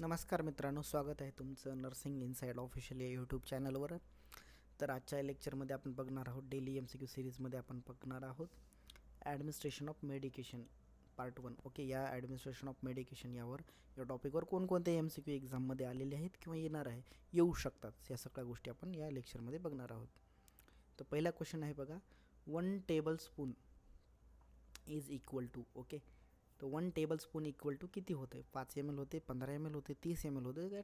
नमस्कार मित्रांनो स्वागत आहे तुमचं नर्सिंग इनसाईड ऑफिशियल या यूट्यूब चॅनलवर. तर आजच्या लेक्चरमध्ये आपण बघणार आहोत डेली एम सी क्यू सिरीजमध्ये आपण बघणार आहोत. Administration of medication part one okay या ॲडमिनिस्ट्रेशन ऑफ मेडिकेशन यावर या टॉपिकवर कोणकोणत्या एम सी क्यू एक्झाममध्ये आलेले आहेत किंवा येणार आहे येऊ शकतात. या सगळ्या गोष्टी आपण या लेक्चरमध्ये बघणार आहोत. तर पहिला क्वेश्चन आहे बघा one tablespoon is equal to okay तर one tablespoon equal to किती होते पाच एम एल होते पंधरा एम एल होते तीस एम एल होते काय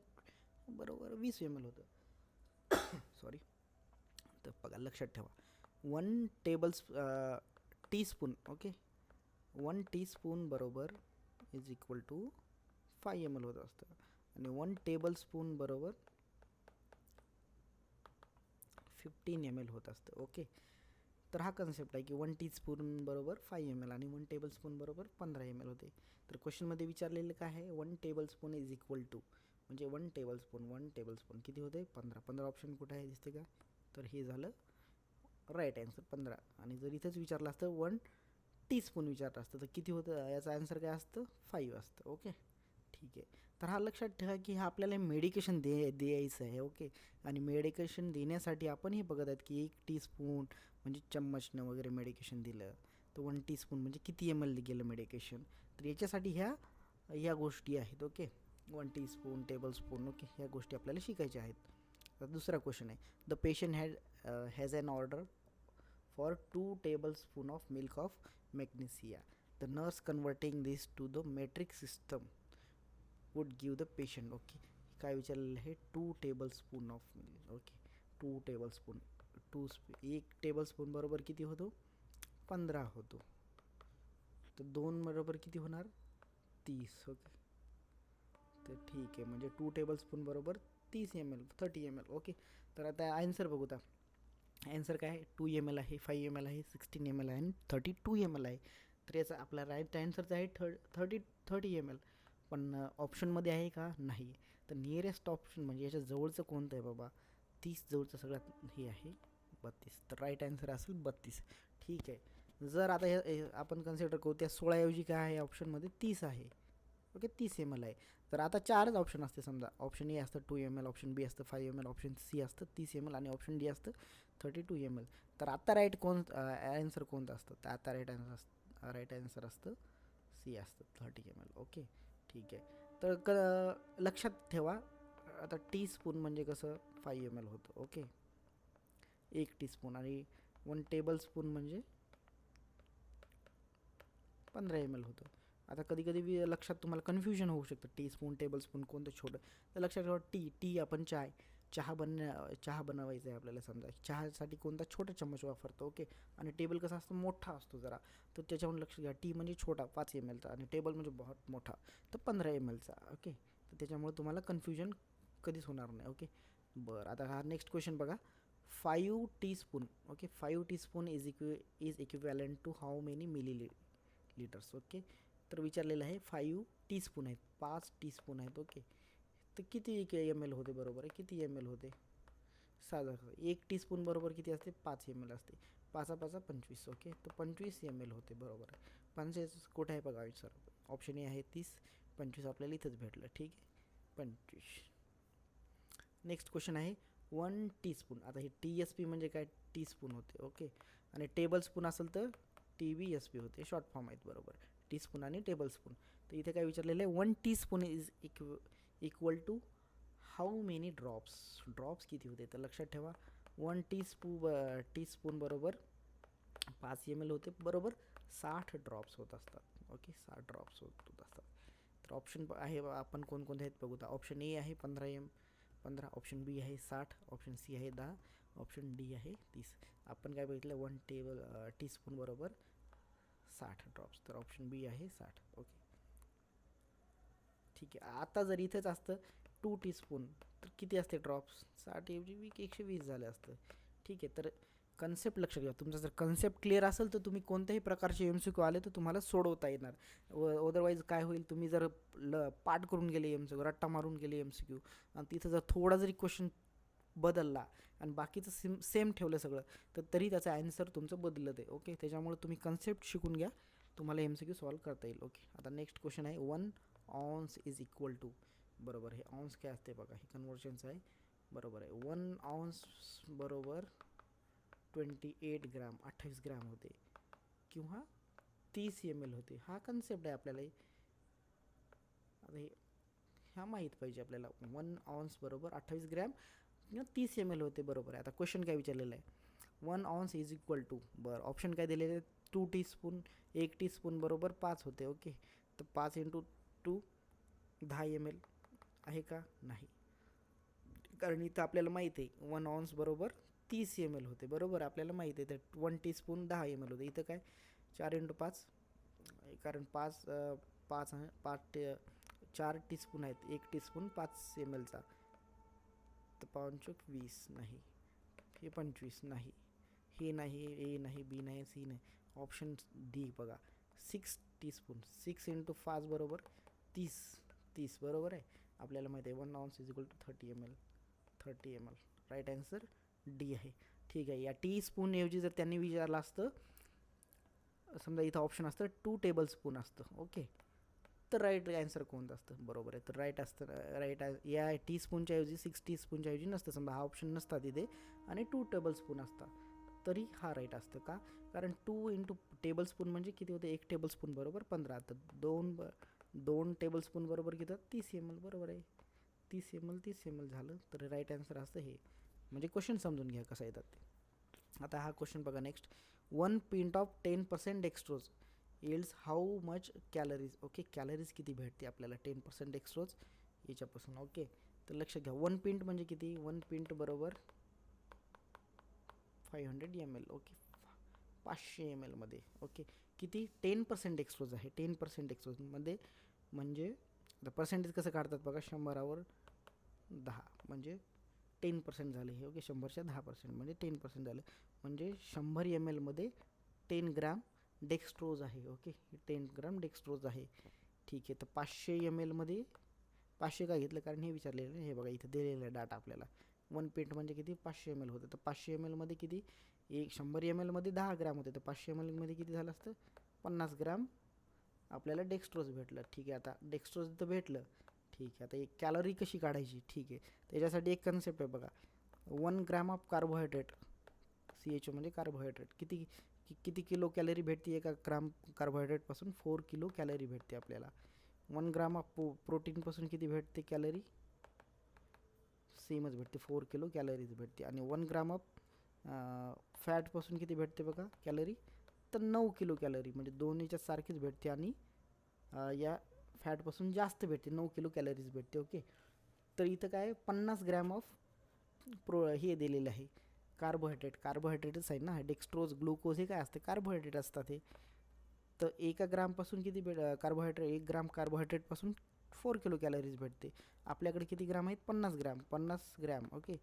बरोबर वीस एम एल होतं. सॉरी तर बघा लक्षात ठेवा. One table teaspoon okay one teaspoon बरोबर is equal to five M L होत असतं. आणि वन टेबल स्पून बरोबर फिफ्टीन एम एल होत असतं ओके तर हा कन्सेप्ट आहे की वन टी स्पून बरोबर फाय एम एल आणि वन टेबल स्पून बरोबर पंधरा एम एल होते. तर क्वेश्चनमध्ये विचारलेलं काय आहे? One tablespoon is equal to म्हणजे one tablespoon one tablespoon किती होते? पंधरा. पंधरा ऑप्शन कुठं आहे? दिसते का? तर हे झालं राईट आन्सर पंधरा. आणि जर इथंच विचारलं असतं वन टी स्पून विचारलं असतं तर किती होतं? याचं आन्सर काय असतं? फाईव्ह असतं. ओके ठीक आहे. तर हा लक्षात ठेवा की हा आपल्याला मेडिकेशन दे द्यायचं आहे ओके आणि मेडिकेशन देण्यासाठी आपण हे बघत आहेत की एक टीस्पून म्हणजे चम्मचनं वगैरे मेडिकेशन दिलं तर वन टीस्पून म्हणजे किती एम एल गेलं मेडिकेशन तर याच्यासाठी ह्या ह्या गोष्टी आहेत okay one teaspoon tablespoon okay ह्या गोष्टी आपल्याला शिकायच्या आहेत. तर दुसरा क्वेश्चन आहे. The patient had has an order for two tablespoon of milk of magnesia the nurse converting this to the metric system would give the patient okay काय विचारलेलं आहे? Two tablespoon of milk okay two tablespoon two spoon एक tablespoon बरोबर किती होतो? पंधरा होतो. तर दोन बरोबर किती होणार? तीस ओके तर ठीक आहे म्हणजे टू टेबल स्पून बरोबर तीस M L thirty M L okay तर आता आन्सर बघू आता. ॲन्सर काय आहे? टू एम एल आहे फाईव्ह एम एल आहे सिक्स्टीन एम एल आहे आणि थर्टी टू एम एल आहे. तर याचा आपला राईट आन्सरचा आहे थर् थर्टी थर्टी एम एल पण ऑप्शनमध्ये आहे का? नाही. तर नियरेस्ट ऑप्शन म्हणजे याच्या जवळचं कोणतं आहे बाबा? तीस जवळचं सगळ्यात हे आहे. बत्तीस. तर राईट आन्सर असेल बत्तीस. ठीक आहे. जर आता हे आपण कन्सिडर करू त्या सोळाऐवजी काय आहे? ऑप्शनमध्ये तीस आहे. ओके तीस एम एल आहे. तर आता चारच ऑप्शन असते समजा. ऑप्शन ए असतं two M L option B असतं five M L option C असतं तीस एम एल आणि ऑप्शन डी असतं थर्टी टू एम एल तर आता राईट कोण ॲन्सर कोणतं असतं? तर आता राईट आन्सर असतं राईट आन्सर असतं सी असतं थर्टी एम एल ओके? ठीक आहे. तर क लक्षात ठेवा. आता टी स्पून म्हणजे कसं? फाईव्ह एम एल होतं ओके एक टी स्पून आणि वन टेबल स्पून म्हणजे पंधरा एम एल होतं. आता कधी कधी लक्षात तुम्हाला कन्फ्युजन होऊ शकतं. टी स्पून टेबल स्पून कोणतं छोटं. तर लक्षात ठेवा टी टी आपण चाय. चहा बनण्या चहा बनवायचा आहे आपल्याला समजा. चहासाठी कोणता छोटा चम्मच वापरतो ओके. आणि टेबल कसा असतो? मोठा असतो जरा. तर त्याच्यावरून लक्ष घ्या. टी म्हणजे छोटा पाच एम एलचा आणि टेबल म्हणजे बहुत मोठा. तर पंधरा एम एलचा ओके. तर त्याच्यामुळे तुम्हाला कन्फ्युजन कधीच होणार नाही ओके. बरं आता हा नेक्स्ट क्वेश्चन बघा. Five teaspoon okay. Five teaspoon is इक्व is equivalent to how many millilitres okay. तर विचारलेलं आहे फाईव्ह टी स्पून आहेत पाच टी स्पून आहेत ओके. तर किती एम एल होते बरोबर? आहे किती एम एल होते? साधा एक टीस्पून बरोबर किती असते? पाच एम एल असते. पाचा पाचा पंचवीस ओके तर पंचवीस एम एल होते बरोबर. आहे पंचवीस कुठं आहे बघा सर ऑप्शन ए आहे तीस पंचवीस आपल्याला इथंच भेटलं ठीक आहे? पंचवीस. नेक्स्ट क्वेश्चन आहे वन टीस्पून आता हे टी एस पी म्हणजे काय? टीस्पून होते ओके आणि टेबल स्पून असेल तर टी बी एस पी होते. शॉर्ट फॉर्म आहेत बरोबर. टीस्पून आणि टेबल स्पून तर इथे काय विचारलेलं आहे? One teaspoon is equal equal to how many drops drops किती होते? तर लक्षात ठेवा. वन टीस्पू ब टीस्पून बरोबर पाच एम एल होते. बरोबर साठ ड्रॉप्स होत असतात. ओके साठ ड्रॉप्स होत होत असतात. तर ऑप्शन आहे आपण कोणकोणते आहेत बघू ऑप्शन ए आहे पंधरा एम पंधरा. ऑप्शन बी आहे साठ. ऑप्शन सी आहे दहा. ऑप्शन डी आहे तीस. आपण काय बघितलं? वन टेबल टीस्पून बरोबर साठ ड्रॉप्स तर ऑप्शन बी आहे साठ. ओके ठीक आहे. आता जर इथेच असतं टू टीस्पून तर किती असते ड्रॉप्स साठ ऐवजी वीक एकशे वीस झाले असतं. ठीक आहे तर कन्सेप्ट लक्ष घ्या. तुमचा जर कन्सेप्ट क्लिअर असेल तर तुम्ही कोणत्याही प्रकारचे एम सी क्यू आले तर तुम्हाला सोडवता येणार. व अदरवाईज काय होईल तुम्ही जर ल पाठ करून गेले एम सी क्यू रट्टा मारून गेले एम सी क्यू आणि तिथं जर थोडा जरी क्वेश्चन बदलला आणि बाकीचं सेम सेम ठेवलं सगळं तर तरी त्याचा ॲन्सर तुमचं बदलत आहे. ओके त्याच्यामुळे तुम्ही कन्सेप्ट शिकून घ्या. तुम्हाला एम सी क्यू सॉल्व करता येईल. ओके आता नेक्स्ट क्वेश्चन आहे. One ounce is equal to बरोबर हे ऑन्स काय असते बघा हे कन्वर्जन्स आहे. बरोबर आहे. वन ऑन्स बरोबर ट्वेंटी एट ग्राम अठ्ठावीस ग्राम होते. किंवा तीस एम एल होते. हा कन्सेप्ट आहे आपल्याला. आता हे ह्या माहीत पाहिजे आपल्याला. वन ऑन्स बरोबर अठ्ठावीस ग्रॅम किंवा तीस एम एल होते. बरोबर आहे. आता क्वेश्चन काय विचारलेलं आहे? One ounce is equal to बरं ऑप्शन काय दिलेले आहे टू टीस्पून एक टीस्पून बरोबर पाच होते. ओके तर पाच इंटू टू दहा एम एल आहे का? नाही. कारण इथं आपल्याला माहीत आहे वन ऑन्स बरोबर तीस एम एल होते. बरोबर? आपल्याला माहीत आहे तर वन टीस्पून दहा एम एल होते. इथं काय? चार इंटू पाच? कारण पाच पाच पाच टे चार टीस्पून आहेत. एक टीस्पून पाच एम एलचा तर पाचोक वीस नाही. हे पंचवीस नाही. हे नाही ए नाही बी नाही सी नाही. ऑप्शन डी बघा. सिक्स टीस्पून सिक्स इंटू पाच बरोबर तीस तीस बरोबर आहे? आपल्याला माहिती आहे one ounce is equal to thirty M L thirty M L right answer D आहे. ठीक आहे या टी स्पूनऐवजी जर त्यांनी विचारलं असतं समजा इथं ऑप्शन असतं टू टेबल स्पून असतं ओके तर राईट आन्सर कोणतं असतं? बरोबर आहे तर राईट असतं राईट या टी स्पूनच्या ऐवजी सिक्स टी स्पूनच्या ऐवजी नसतं समजा हा ऑप्शन नसता तिथे आणि टू टेबल स्पून असतात तरी हा राईट असतं का? कारण टू इंटू टेबल स्पून म्हणजे किती होते? एक टेबल स्पून बरोबर? पंधरा. तर दोन ब दोन टेबल स्पून बरोबर घेतात तीस एम एल बरोबर आहे. तीस एम एल तीस एम एल झालं तर राईट आन्सर असतं हे. म्हणजे क्वेश्चन समजून घ्या कसं येतात ते. आता हा क्वेश्चन बघा next one pint of ten percent dextrose yields how much calories okay calories किती भेटते आपल्याला? टेन पर्सेंट एक्स्ट्रोज याच्यापासून ओके तर लक्ष घ्या. वन पिंट म्हणजे किती? वन पिंट बरोबर five hundred M L okay पाचशे एम एलमध्ये ओके किती? टेन पर्सेंट एक्सपोज आहे. टेन पर्सेंट एक्सपोजमध्ये म्हणजे आता पर्सेंटेज कसं काढतात बघा? शंभरावर दहा. म्हणजे टेन पर्सेंट झाले हे ओके शंभरच्या दहा पर्सेंट म्हणजे टेन पर्सेंट झालं. म्हणजे शंभर एम एलमध्ये टेन ग्राम डेक्स्ट्रोज आहे ओके टेन ग्राम डेक्स्ट्रोज आहे. ठीक आहे. तर पाचशे एम एलमध्ये पाचशे का घेतलं? कारण हे विचारलेलं आहे. हे बघा इथं दिलेलं आहे डाटा आपल्याला. वन पेंट म्हणजे किती? पाचशे एम एल होतं. तर पाचशे एम एलमध्ये किती? एक शंभर एम एलमध्ये दहा ग्राम होते. तर पाचशे एम एलमध्ये किती झालं असतं? पन्नास ग्राम. आपल्याला डेक्स्ट्रोज भेटलं. ठीक आहे आता डेक्स्ट्रोज तर भेटलं. ठीक आहे आता एक कॅलरी कशी काढायची? ठीक आहे. त्याच्यासाठी एक कन्सेप्ट आहे बघा. One gram of carbohydrate C H O म्हणजे कार्बोहायड्रेट किती कि किती किलो कॅलरी भेटते एका ग्राम कार्बोहायड्रेटपासून फोर किलो कॅलरी भेटते आपल्याला. वन ग्राम ऑफ पो प्रोटीनपासून किती भेटते कॅलरी सेमच भेटते. फोर किलो कॅलरीज भेटते. आणि वन ग्राम ऑफ फॅटपासून किती भेटते बघा? कॅलरी तर नऊ किलो कॅलरी म्हणजे दोन्हीच्या सारखीच भेटते आणि या फॅटपासून जास्त भेटते. नऊ किलो कॅलरीज भेटते ओके तर इथं काय पन्नास ग्रॅम ऑफ प्रो हे दिलेलं आहे. कार्बोहायड्रेट कार्बोहायड्रेटच आहे ना? डेक्स्ट्रोज ग्लुकोज हे काय असते? कार्बोहायड्रेट असतात हे. तर एका ग्रामपासून किती भेट कार्बोहायड्रेट एक ग्राम कार्बोहायड्रेटपासून फोर किलो कॅलरीज भेटते. आपल्याकडे किती ग्राम आहेत? पन्नास ग्रॅम. पन्नास ग्रॅम ओके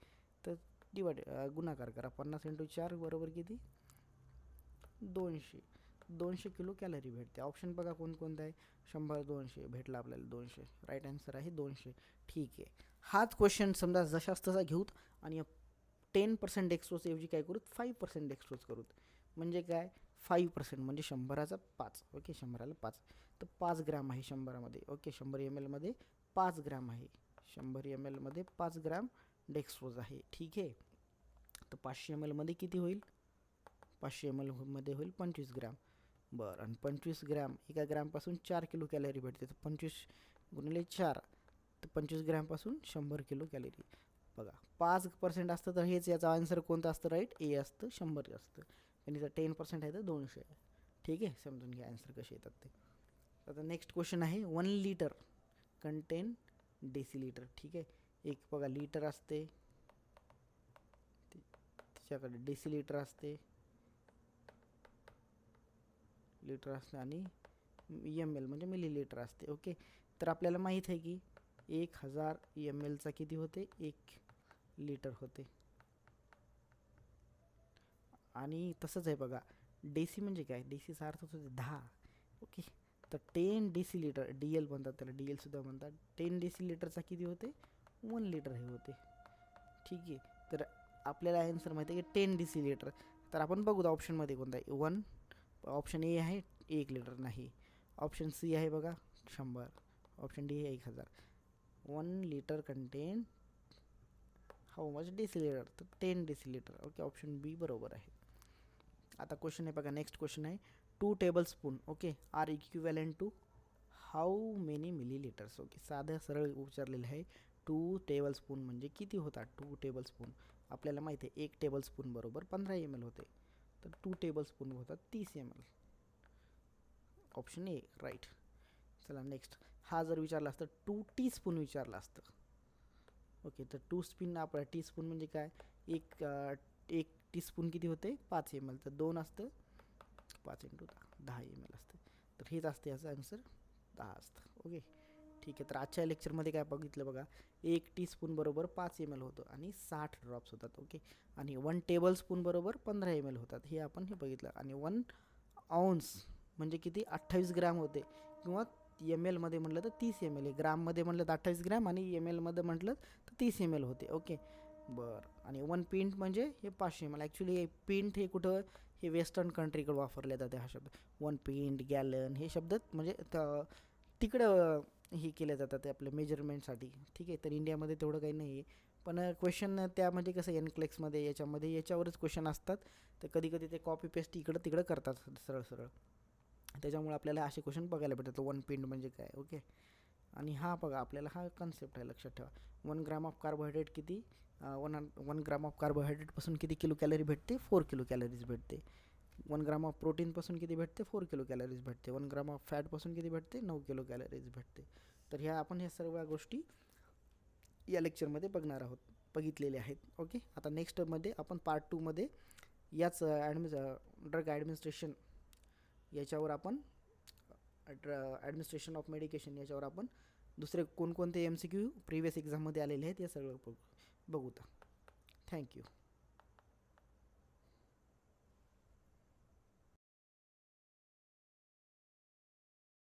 तर डिवाइड गुणाकार करा. पन्नास इंटू चार बरोबर किती? दोनशे. दोनशे किलो कॅलरी भेटते. ऑप्शन बघा कोणकोणतं आहे. शंभर दोनशे. भेटला आपल्याला दोनशे. राईट आन्सर आहे दोनशे. ठीक आहे. हाच क्वेश्चन समजा जशाच तसा घेऊत आणि टेन पर्सेंट एक्स्ट्रोजऐवजी काय करूत? फाईव्ह पर्सेंट एक्सपोज करूत. म्हणजे काय? फाईव्ह पर्सेंट म्हणजे शंभराचा पाच. ओके शंभराला पाच. तर पाच ग्रॅम आहे शंभरामध्ये. ओके शंभर एम एलमध्ये पाच ग्रॅम आहे. शंभर एम एलमध्ये पाच ग्रॅम डेक्सपोज आहे. ठीक आहे? तर पाचशे एम एलमध्ये किती होईल? पाचशे एम एलमध्ये होईल पंचवीस ग्रॅम. बरं आणि पंचवीस ग्रॅम एका ग्रॅमपासून चार किलो कॅलरी भेटते. तर पंचवीस गुणिले चार तर पंचवीस ग्रॅमपासून शंभर किलो कॅलरी. बघा पाच पर्सेंट असतं तर हेच याचा आन्सर कोणतं असतं राईट ए असतं शंभर असतं आणि जर टेन पर्सेंट आहे तर दोनशे. आहे ठीक आहे? समजून घ्या आन्सर कसे येतात ते. आता नेक्स्ट क्वेश्चन आहे वन लिटर कंटेन डेसिलिटर ठीक आहे? एक बघा लिटर असते. त्याच्याकडे डेसी लिटर असते. लिटर असते आणि एम एल म्हणजे मिलीलिटर असते. ओके तर आपल्याला माहीत आहे की एक हजार एम एलचा किती होते? एक लिटर होते. आणि तसंच आहे बघा. डेसी म्हणजे काय? डेसीचा अर्थ होतो दहा. ओके तर ten decilitre D L म्हणतात त्याला. डी एलसुद्धा म्हणतात. टेन डेसी लिटरचा किती होते? वन लिटर हे होते. ठीक आहे. तर आपल्याला आन्सर माहिती आहे की? टेन डेसी लिटर तर आपण बघू ऑप्शनमध्ये कोणता आहे. वन ऑप्शन ए आहे एक लिटर नाही. ऑप्शन सी आहे बघा शंभर. ऑप्शन डी आहे एक हजार. One litre contain how much decilitre तर ten decilitre okay option B बरोबर आहे. आता क्वेश्चन आहे बघा नेक्स्ट क्वेश्चन आहे. Two tablespoon okay are equivalent to how many millilitres okay साधं सरळ विचारलेलं आहे. टू टेबल स्पून म्हणजे किती होतात टू टेबल स्पून आपल्याला माहिती आहे एक टेबल स्पून बरोबर पंधरा एम एल होते. तर टू टेबल स्पून होतात तीस M L option A right चला नेक्स्ट हा जर विचारला असतं टू टी स्पून विचारला असतं. ओके तर टू स्पून आपला टी स्पून म्हणजे काय? एक एक एक टीस्पून किती होते? पाच एम एल तर दोन असतं पाच इंटू दहा. दहा एम एल असतं. तर हेच असते याचं आन्सर दहा असतं. ओके ठीक आहे. तर आजच्या लेक्चरमध्ये काय बघितलं बघा एक टीस्पून बरोबर पाच एम एल होतं आणि साठ ड्रॉप्स होतात ओके आणि वन टेबल स्पून बरोबर पंधरा एम एल होतात. हे आपण हे बघितलं. आणि वन औन्स म्हणजे किती? अठ्ठावीस ग्रॅम होते. किंवा एम एलमध्ये म्हटलं तर तीस एम एल आहे. ग्राममध्ये म्हटलं तर अठ्ठावीस ग्रॅम आणि एम एलमध्ये म्हटलं तर तीस एम एल होते ओके बरं. आणि वन पिंट म्हणजे हे पाचशे एम एल ॲक्च्युली पिंट हे कुठं? हे वेस्टर्न कंट्रीकडे वापरले जाते हा शब्द. वन पिंट गॅलन हे शब्द म्हणजे तिकडं हे केले जातात ते आपल्या मेजरमेंटसाठी ठीक आहे तर इंडियामध्ये तेवढं काही नाही आहे. पण क्वेश्चन त्यामध्ये कसं एनक्लेक्समध्ये याच्यामध्ये याच्यावरच क्वेश्चन असतात. तर कधी कधी ते कॉपी पेस्ट इकडं तिकडं करतात सरळ सरळ त्याच्यामुळे आपल्याला असे क्वेश्चन बघायला भेटतात. वन पिंड म्हणजे काय? ओके आणि हा बघा आपल्याला हा कन्सेप्ट आहे लक्षात ठेवा. वन ग्रॅम ऑफ कार्बोहायड्रेट किती? वन वन ग्राम ऑफ कार्बोहायड्रेटपासून किती किलो कॅलरी भेटते? फोर किलो कॅलरीज भेटते. वन ग्राम ऑफ प्रोटीनपासून किती भेटते? फोर किलो कॅलरीज भेटते. वन ग्राम ऑफ फॅटपासून किती भेटते? नऊ किलो कॅलरीज भेटते. तर ह्या आपण ह्या सर्व गोष्टी या लेक्चरमध्ये बघणार आहोत. बघितलेले आहेत. ओके आता नेक्स्टमध्ये आपण पार्ट टूमध्ये याच ॲडमिस ड्रग ॲडमिनिस्ट्रेशन याच्यावर आपण ड्र ॲडमिनिस्ट्रेशन ऑफ मेडिकेशन याच्यावर आपण दुसरे कोणकोणते एम सी क्यू प्रिवियस एक्झाममध्ये आलेले आहेत या सगळं बघू बघूता. थँक्यू